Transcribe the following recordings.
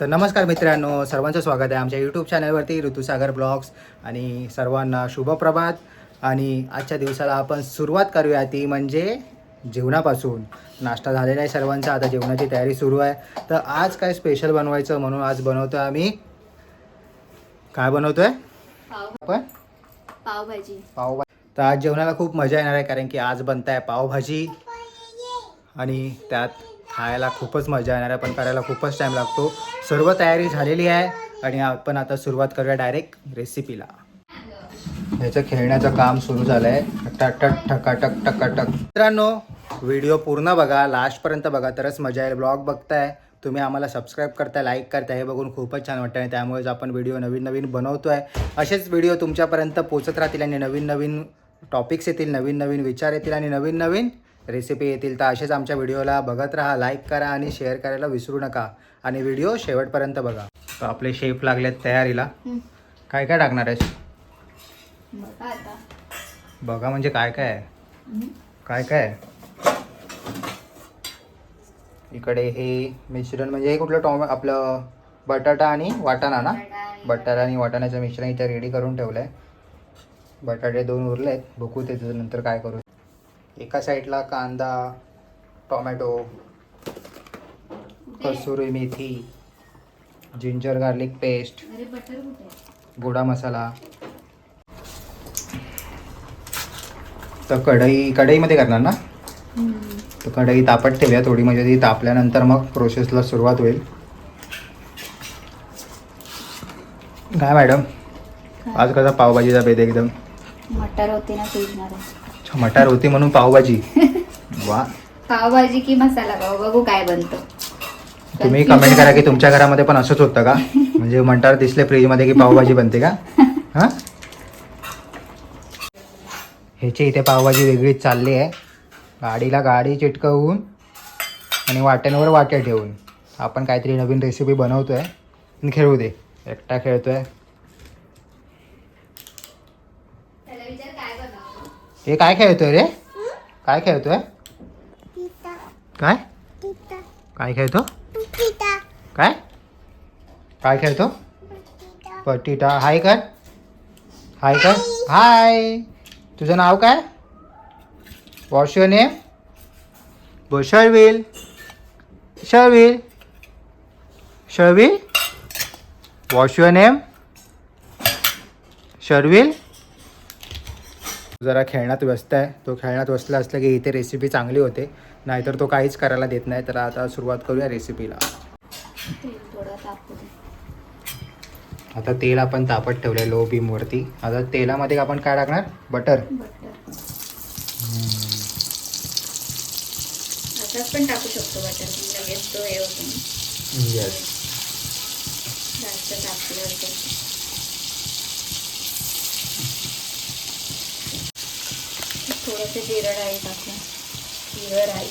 तर नमस्कार मित्रांनो सर्वांचं स्वागत आहे आमच्या यूट्यूब चॅनलवरती ऋतुसागर ब्लॉग्स आणि सर्वांना शुभप्रभात आणि आजच्या दिवसाला आपण सुरुवात करूया ती म्हणजे जेवणापासून. नाश्ता झालेला आहे सर्वांचा आता जेवणाची तयारी सुरू आहे. तर आज काय स्पेशल बनवायचं म्हणून आज बनवतो आम्ही. काय बनवतोय? पाव आपण? पावभाजी. पावभाजी तर आज जेवणाला खूप मजा येणार आहे कारण की आज बनत आहे पावभाजी. आणि त्यात खायला खूपच मजा येणार आहे पण करायला खूपच टाईम लागतो. सर्व तयारी झालेली आहे आणि आपण आता सुरुवात करूया डायरेक्ट रेसिपीला ह्याचं खेळण्याचं काम सुरू झालं आहे टक ठकाटक टकाटक. मित्रांनो व्हिडिओ पूर्ण बघा. लास्टपर्यंत बघा. तरच मजा येईल. ब्लॉग बघताय. तुम्ही आम्हाला सबस्क्राईब करताय लाईक करताय हे बघून खूपच छान वाटतं आणि त्यामुळेच आपण व्हिडिओ नवीन नवीन बनवतो आहे असेच व्हिडिओ तुमच्यापर्यंत पोचत राहतील आणि नवीन नवीन टॉपिक्स येतील नवीन नवीन विचार येतील आणि नवीन नवीन रेसिपी येतील. तर असेच आमच्या व्हिडिओला बघत राहा लाईक करा आणि शेअर करायला विसरू नका. आणि व्हिडिओ शेवटपर्यंत बघा. तर आपले शेफ लागलेत तयारीला. काय काय टाकणार आहेस? बघा म्हणजे काय काय आहे. काय काय आहे? इकडे हे मिश्रण म्हणजे हे कुठलं टॉमॅ आपलं बटाटा आणि वाटाणा ना? बटाटा आणि वाटाण्याचं मिश्रण इथे रेडी करून ठेवलं आहे बटाटे दोन उरले आहेत बघू त्याच्यानंतर काय करू. एका साईडला कांदा tomato kasuri methi ginger garlic paste? गोडा मसाला. तर कढई कढईमध्ये करणार ना? तर कढई तापत ठेवूया थोडी म्हणजे ती तापल्यानंतर मग प्रोसेसला सुरुवात होईल. काय मॅडम? आज कसा पावभाजीचा बेद एकदम? मटर होते ना मटार होती म्हणून पावभाजी. वा. पावभाजी की मसाला पाव बघू काय बनतो. तुम्ही कमेंट करा की तुमच्या घरामध्ये पण असंच होतं का? म्हणजे मटार दिसले फ्रीजमध्ये की पावभाजी बनते का? हां? ह्याची इथे पावभाजी वेगळीच चालली आहे. गाडीला गाडी चिटकवून आणि वाट्यांवर वाट्या ठेवून आपण काहीतरी नवीन रेसिपी बनवतोय. आणि खेळू दे. एकटा खेळतोय. हे काय खेळतोय रे? काय खेळतोय? काय? काय खेळतो? काय काय खेळतो? पटिटा. हाय कर. हाय कर. हाय. तुझं नाव काय? What's your name Sharvil Sharvil Sharvil what's your name Sharvil जरा खेळण्यात व्यस्त आहे. तो खेळण्यात व्यस्त असला की इथे रेसिपी चांगली होते. नाहीतर तो काहीच करायला देत नाही. तर आता सुरुवात करूया रेसिपीला तेल थोडं तापू दे आता तेल आपण तापत ठेवलं लो बीमवरती आता तेलामध्ये आपण काय टाकणार? बटर पण टाकू शकतो बटर लगेच तो हे होतो. ना. येस जास्त तापल्यावर ते. थोडंसं जिरं जिरं राई.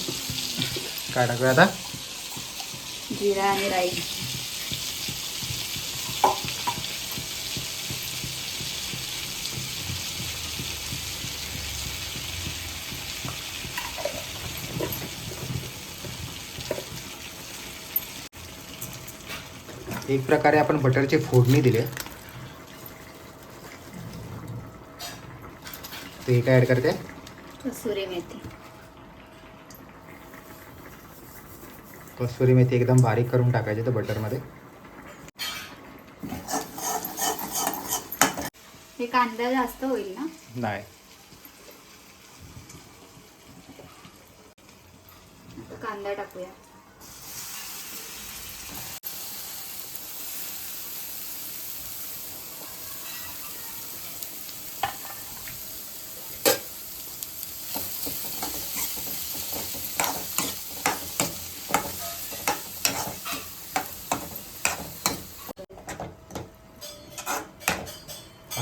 काय टाकूया आता? जिरा आणि राई. एक प्रकारे आपण बटरची फोडणी दिली. ते काय ॲड करते? कसुरी मेथी. कसुरी मेथी एकदम बारीक करून टाकायची तर बटरमध्ये. हे कांदा जास्त होईल ना? नाही आता कांदा टाकूया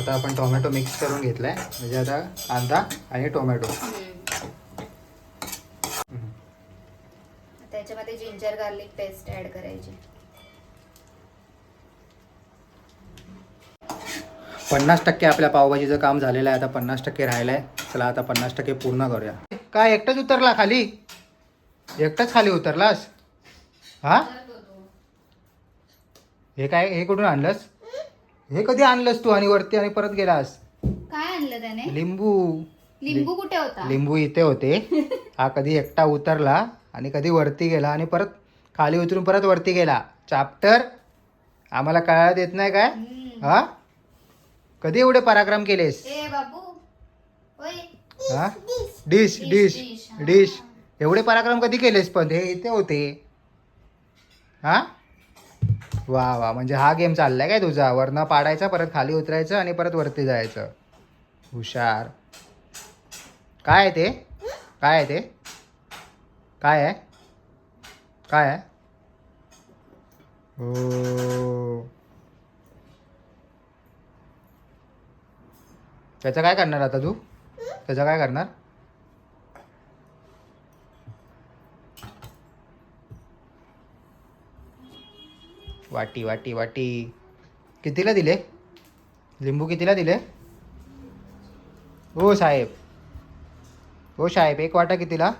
आता आपण टोमॅटो मिक्स करून घेतलाय. म्हणजे आता कांदा आणि टोमॅटो. त्याच्यामध्ये जिंजर गार्लिक पेस्ट ऍड करायची. पन्नास टक्के आपल्या पावभाजीचं काम झालेलं आहे. आता पन्नास टक्के राहिलं आहे चला आता पन्नास टक्के पूर्ण करूया. काय एकटाच उतरला खाली? एकटाच खाली उतरलास? हा? हे काय हे कुठून आणलंस? हे कधी आणलंस तू आणि वरती आणि परत गेलास? काय आणलं त्याने? लिंबू. लिंबू कुठे होता? लिंबू इथे होते. हा कधी एकटा उतरला आणि कधी वरती गेला आणि परत खाली उतरून परत वरती गेला. चाप्टर आम्हाला कळायला देत नाही काय. हा? कधी एवढे पराक्रम केलेस? ए बाबू. होय हा? Dish dish dish. डिश एवढे पराक्रम कधी केलेस पण? हे इथे होते. हा? वा वा. म्हणजे हा गेम चाललाय काय तुझा? वरनं पाडायचा परत खाली उतरायचं आणि परत वरती जायचं. हुशार. काय आहे ते? काय आहे ते? काय आहे? काय आहे? हो त्याचं काय करणार आता तू? त्याचं काय करणार? वाटी वाटी वाटी. कितीला दिले? लिंबू कितीला दिले? हो साहेब. हो साहेब एक वाटा कितीला?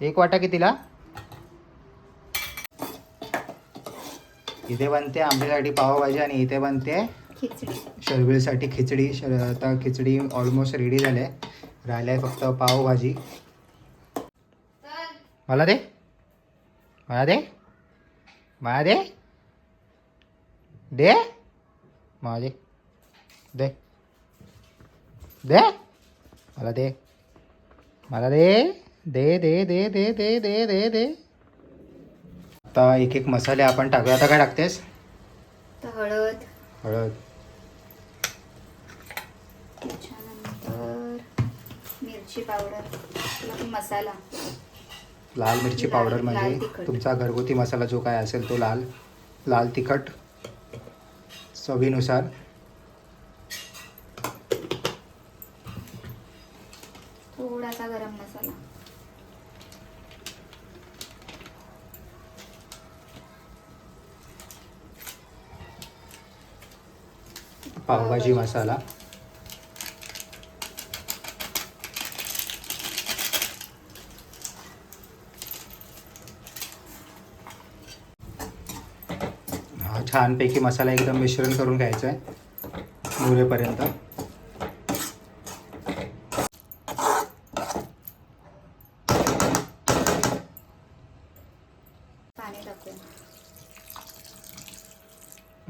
एक वाटा कितीला? इथे बनते आमच्यासाठी पावभाजी आणि इथे बनते खिचडी. शर्विलसाठी खिचडी. शर आता खिचडी ऑलमोस्ट रेडी झाली. आहे राहिलं आहे फक्त पावभाजी. मला दे. मला दे. मला दे दे मला दे दे दे मला दे मला दे दे दे दे दे दे दे दे दे आता एक एक मसाले आपण टाकूया. आता काय टाकतेस? हळद. हळद. त्याच्यानंतर मिरची पावडर. मसाला. लाल मिरची पावडर म्हणजे. तुमचा घरगुती मसाला जो काय असेल तो लाल लाल तिखट चवीनुसार. थोडासा गरम मसाला. पावभाजी मसाला. हा छानपैकी मसाला एकदम मिश्रण करून घ्यायचा आहे मुरेपर्यंत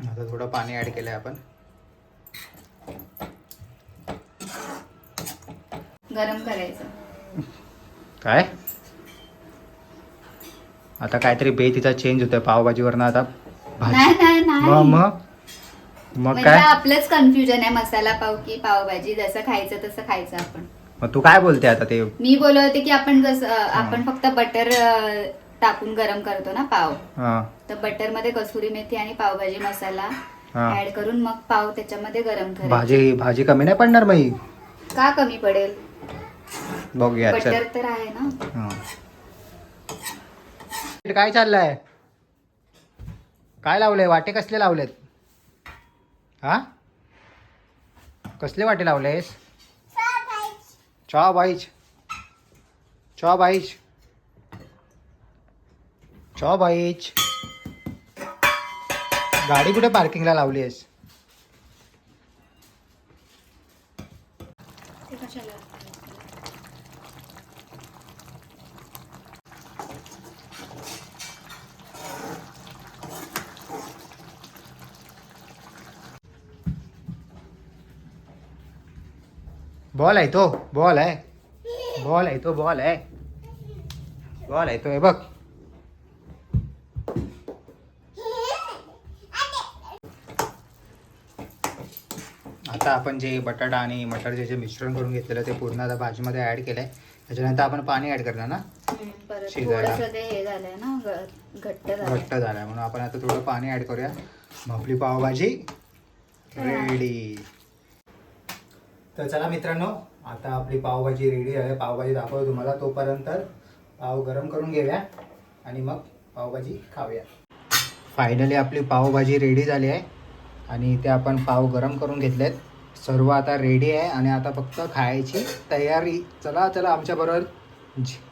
आता थोडं पाणी ॲड केलं आहे आपण. गरम करायचं. काय? आता काहीतरी बे तिचा चेंज होतोय पावभाजीवरनं आता. नाही नाही मग नाही. मग मग? म्हणजे काय? आपलंच कन्फ्युजन आहे मसाला पाव की पावभाजी जसं खायचं तसं खायचं आपण. मग तू काय बोलते आता ते? मी बोलत होते की आपण जसं अं, आपण फक्त बटर टाकून गरम करतो ना पाव. हां. तर बटरमध्ये कसुरी मेथी आणि पावभाजी मसाला हां. ऍड करून मग पाव त्याच्यामध्ये गरम करायचे. भाजी भाजी कमी नाही पडणार मग ही? का कमी पडेल? बघूया चल. बटर तर आहे ना. हां. काय चाललंय? काय लावले? वाटे कसले लावलेत? हां? कसले वाटे लावलेस? चॉ बाईच चॉ बाईच चॉ बाईच गाडी कुठे पार्किंगला लावली आहेस बॉल आहे तो बॉल आहे बॉल आहे तो बॉल आहे बॉल आहे तो हे बघ आता आपण जे बटाटा आणि मटारचे जे मिश्रण करून घेतलेलं ते पूर्ण आता भाजीमध्ये ॲड केलं आहे त्याच्यानंतर आपण पाणी ॲड करणार ना? शिजायला. घट्ट झालंय. म्हणून आपण आता थोडं पाणी ॲड करूया. आपली पावभाजी. रेडी तर चला मित्रांनो आता आपली पावभाजी रेडी आहे. पावभाजी दाखवतो तुम्हाला तोपर्यंत. पाव गरम करून घेऊया आणि मग पावभाजी खाऊया. फायनली आपली पावभाजी रेडी झाली आहे आणि इथे आपण पाव गरम करून घेतलेत. सर्व आता रेडी आहे आणि आता फक्त खायची तयारी. चला चला आमच्याबरोबर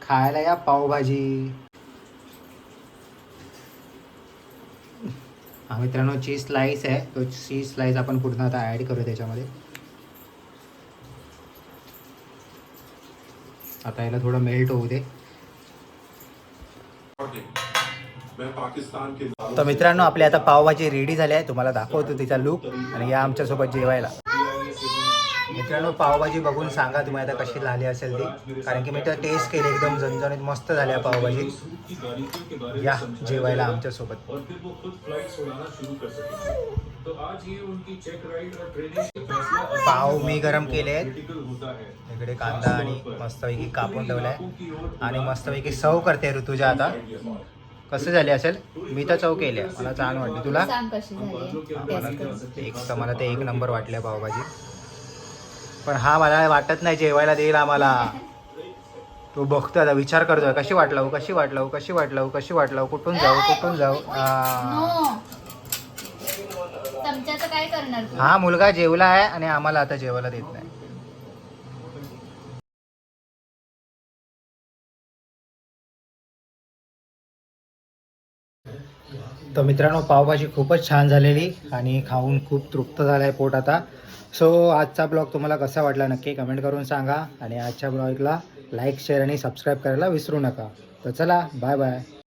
खायला या पावभाजी. हा मित्रांनो चीज स्लाईस आहे. तो चीज स्लाईस आपण पूर्ण आता ॲड करू त्याच्यामध्ये. आता याला थोडं मेल्ट होऊ दे. तर मित्रांनो आपली आता पावभाजी रेडी झाली आहे. तुम्हाला दाखवतो तिचा लुक आणि या आमच्यासोबत जेवायला. मित्रांनो पावभाजी बघून सांगा तुम्ही आता कशी झाली असेल ती. कारण की मी तर टेस्ट केली एकदम झणझणीत मस्त झाली आहे पावभाजी. या जेवायला आमच्यासोबत पाव मी गरम केले आहेत. इकडे कांदा आणि मस्तपैकी कापून ठेवलाय. आणि मस्तपैकी सर्व करते ऋतुजा आता. कसं झाले असेल? मी तर चव केली मला छान वाटली. तुला. एक तर मला ते एक नंबर वाटले पावभाजी. पण हा मला वाटत नाही जेवायला देईल आम्हाला. तो बघतो आता विचार करतोय. कशी वाटलं कशी वाटलं कशी वाटलं कशी वाटलं कुठून जाऊ कुठून जाऊ? काय करणार हा मुलगा जेवला आहे आणि आम्हाला आता जेवायला देत नाही. तर मित्रांनो पावभाजी खूपच छान झालेली आणि खाऊन खूप तृप्त झालं आहे पोट आता. सो आजचा ब्लॉग तुम्हाला कसा वाटला नक्की कमेंट करून सांगा. आणि आजच्या ब्लॉगला लाईक शेअर आणि सबस्क्राईब करायला विसरू नका. तर चला बाय बाय